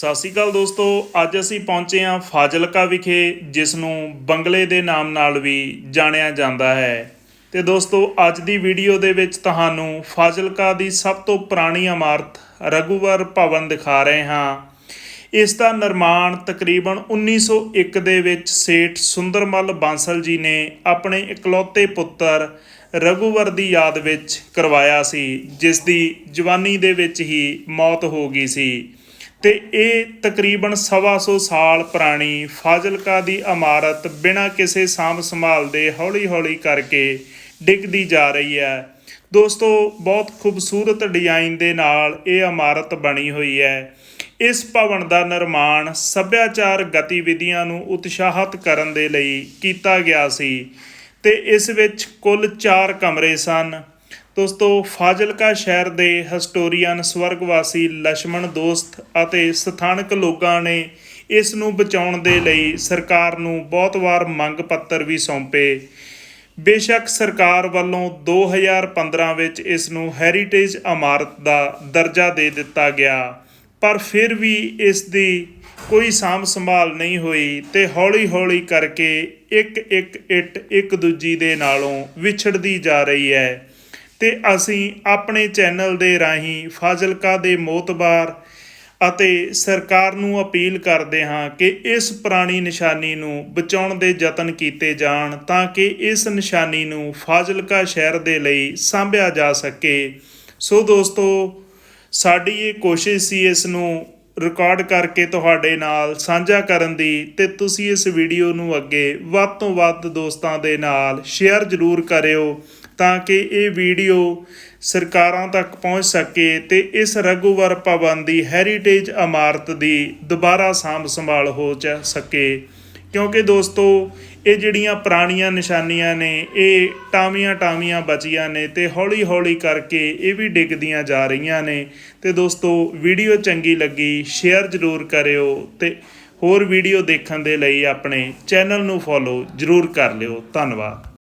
ਸਤਿ ਸ਼੍ਰੀ ਅਕਾਲ ਦੋਸਤੋ, ਅੱਜ ਅਸੀਂ ਪਹੁੰਚੇ ਹਾਂ ਫਾਜ਼ਿਲਕਾ ਵਿਖੇ ਜਿਸ ਨੂੰ ਬੰਗਲੇ ਦੇ ਨਾਮ ਨਾਲ ਵੀ ਜਾਣਿਆ ਜਾਂਦਾ ਹੈ। ਤੇ ਦੋਸਤੋ, ਅੱਜ ਦੀ ਵੀਡੀਓ ਦੇ ਵਿੱਚ ਤੁਹਾਨੂੰ ਫਾਜ਼ਿਲਕਾ ਦੀ ਸਭ ਤੋਂ ਪੁਰਾਣੀ ਇਮਾਰਤ ਰਘੁਵਰ ਭਵਨ ਦਿਖਾ ਰਹੇ ਹਾਂ। ਇਸ ਦਾ ਨਿਰਮਾਣ ਤਕਰੀਬਨ 1901 ਦੇ ਵਿੱਚ ਸੇਠ ਸੁੰਦਰਮਲ ਬਾਂਸਲ ਜੀ ਨੇ ਆਪਣੇ ਇਕਲੌਤੇ ਪੁੱਤਰ ਰਘੁਵਰ ਦੀ ਯਾਦ ਵਿੱਚ ਕਰਵਾਇਆ ਸੀ, ਜਿਸ ਦੀ ਜਵਾਨੀ ਦੇ ਵਿੱਚ ਹੀ ਮੌਤ ਹੋ ਗਈ ਸੀ। ਤੇ ਇਹ ਤਕਰੀਬਨ ਸਵਾ ਸੌ ਸਾਲ ਪੁਰਾਣੀ ਫਾਜ਼ਿਲਕਾ ਦੀ ਇਮਾਰਤ ਬਿਨਾਂ ਕਿਸੇ ਸਾਂਭ ਸੰਭਾਲ ਦੇ ਹੌਲੀ-ਹੌਲੀ ਕਰਕੇ ਡਿੱਗਦੀ ਜਾ ਰਹੀ ਹੈ। ਦੋਸਤੋ, ਬਹੁਤ ਖੂਬਸੂਰਤ ਡਿਜ਼ਾਈਨ ਦੇ ਨਾਲ ਇਹ ਇਮਾਰਤ ਬਣੀ ਹੋਈ ਹੈ। ਇਸ ਭਵਨ ਦਾ ਨਿਰਮਾਣ ਸੱਭਿਆਚਾਰ ਗਤੀਵਿਧੀਆਂ ਨੂੰ ਉਤਸ਼ਾਹਿਤ ਕਰਨ ਦੇ ਲਈ ਕੀਤਾ ਗਿਆ ਸੀ ਤੇ ਇਸ ਵਿੱਚ ਕੁੱਲ 4 ਕਮਰੇ ਸਨ। ਦੋਸਤੋ ਫਾਜ਼ਿਲਕਾ ਸ਼ਹਿਰ ਦੇ ਹਿਸਟੋਰੀਅਨ ਸਵਰਗਵਾਸੀ ਲక్ష్మణ ਦੋਸਤ ਅਤੇ ਸਥਾਨਕ ਲੋਕਾਂ ਨੇ ਇਸ ਨੂੰ ਬਚਾਉਣ ਦੇ ਲਈ ਸਰਕਾਰ ਨੂੰ ਬਹੁਤ ਵਾਰ ਮੰਗ ਪੱਤਰ ਵੀ ਸੌਂਪੇ। ਬੇਸ਼ੱਕ ਸਰਕਾਰ ਵੱਲੋਂ 2015 ਵਿੱਚ ਇਸ ਨੂੰ ਹੈਰੀਟੇਜ ਇਮਾਰਤ ਦਾ ਦਰਜਾ ਦੇ ਦਿੱਤਾ ਗਿਆ, ਪਰ ਫਿਰ ਵੀ ਇਸ ਦੀ ਕੋਈ ਸਾਂਭ ਸੰਭਾਲ ਨਹੀਂ ਹੋਈ ਤੇ ਹੌਲੀ-ਹੌਲੀ ਕਰਕੇ ਇੱਕ ਇੱਕ ਇੱਟ ਇੱਕ ਦੂਜੀ ਦੇ ਨਾਲੋਂ ਵਿਛੜਦੀ ਜਾ ਰਹੀ ਹੈ। ਤੇ ਅਸੀਂ ਆਪਣੇ ਚੈਨਲ ਦੇ ਰਾਹੀਂ ਫਾਜ਼ਿਲਕਾ ਦੇ ਮੋਤਬਾਰ ਅਤੇ ਸਰਕਾਰ ਨੂੰ ਅਪੀਲ ਕਰਦੇ ਹਾਂ ਕਿ ਇਸ ਪੁਰਾਣੀ ਨਿਸ਼ਾਨੀ ਨੂੰ ਬਚਾਉਣ ਦੇ ਯਤਨ ਕੀਤੇ ਜਾਣ ਤਾਂ ਕਿ ਇਸ ਨਿਸ਼ਾਨੀ ਨੂੰ ਫਾਜ਼ਿਲਕਾ ਸ਼ਹਿਰ ਦੇ ਲਈ ਸਾਂਭਿਆ ਜਾ ਸਕੇ। ਸੋ ਦੋਸਤੋ, ਸਾਡੀ ਇਹ ਕੋਸ਼ਿਸ਼ ਸੀ ਇਸ ਨੂੰ ਰਿਕਾਰਡ ਕਰਕੇ ਤੁਹਾਡੇ ਨਾਲ ਸਾਂਝਾ ਕਰਨ ਦੀ ਤੇ ਤੁਸੀਂ ਇਸ ਵੀਡੀਓ ਨੂੰ ਅੱਗੇ ਵੱਧ ਤੋਂ ਵੱਧ ਦੋਸਤਾਂ ਦੇ ਨਾਲ ਸ਼ੇਅਰ ਜ਼ਰੂਰ ਕਰਿਓ ਤਾਂ ਕਿ ਇਹ ਵੀਡੀਓ ਸਰਕਾਰਾਂ ਤੱਕ ਪਹੁੰਚ ਸਕੇ ਤੇ ਇਸ ਰਘੂਵਰ ਭਵਨ ਦੀ ਹੈਰੀਟੇਜ ਇਮਾਰਤ ਦੀ ਦੁਬਾਰਾ ਸਾਂਭ ਸੰਭਾਲ ਹੋ ਚ ਸਕੇ। ਕਿਉਂਕਿ ਦੋਸਤੋ, ਇਹ ਜਿਹੜੀਆਂ ਪੁਰਾਣੀਆਂ ਨਿਸ਼ਾਨੀਆਂ ਨੇ, ਇਹ ਟਾਵੀਆਂ ਟਾਵੀਆਂ ਬਚੀਆਂ ਨੇ ਤੇ ਹੌਲੀ ਹੌਲੀ ਕਰਕੇ ਇਹ ਵੀ ਡਿੱਗਦੀਆਂ ਜਾ ਰਹੀਆਂ ਨੇ। ਤੇ ਦੋਸਤੋ, ਵੀਡੀਓ ਚੰਗੀ ਲੱਗੀ ਸ਼ੇਅਰ ਜ਼ਰੂਰ ਕਰਿਓ ਤੇ ਹੋਰ ਵੀਡੀਓ ਦੇਖਣ ਦੇ ਲਈ ਆਪਣੇ ਚੈਨਲ ਨੂੰ ਫੋਲੋ ਜ਼ਰੂਰ ਕਰ ਲਿਓ। ਧੰਨਵਾਦ।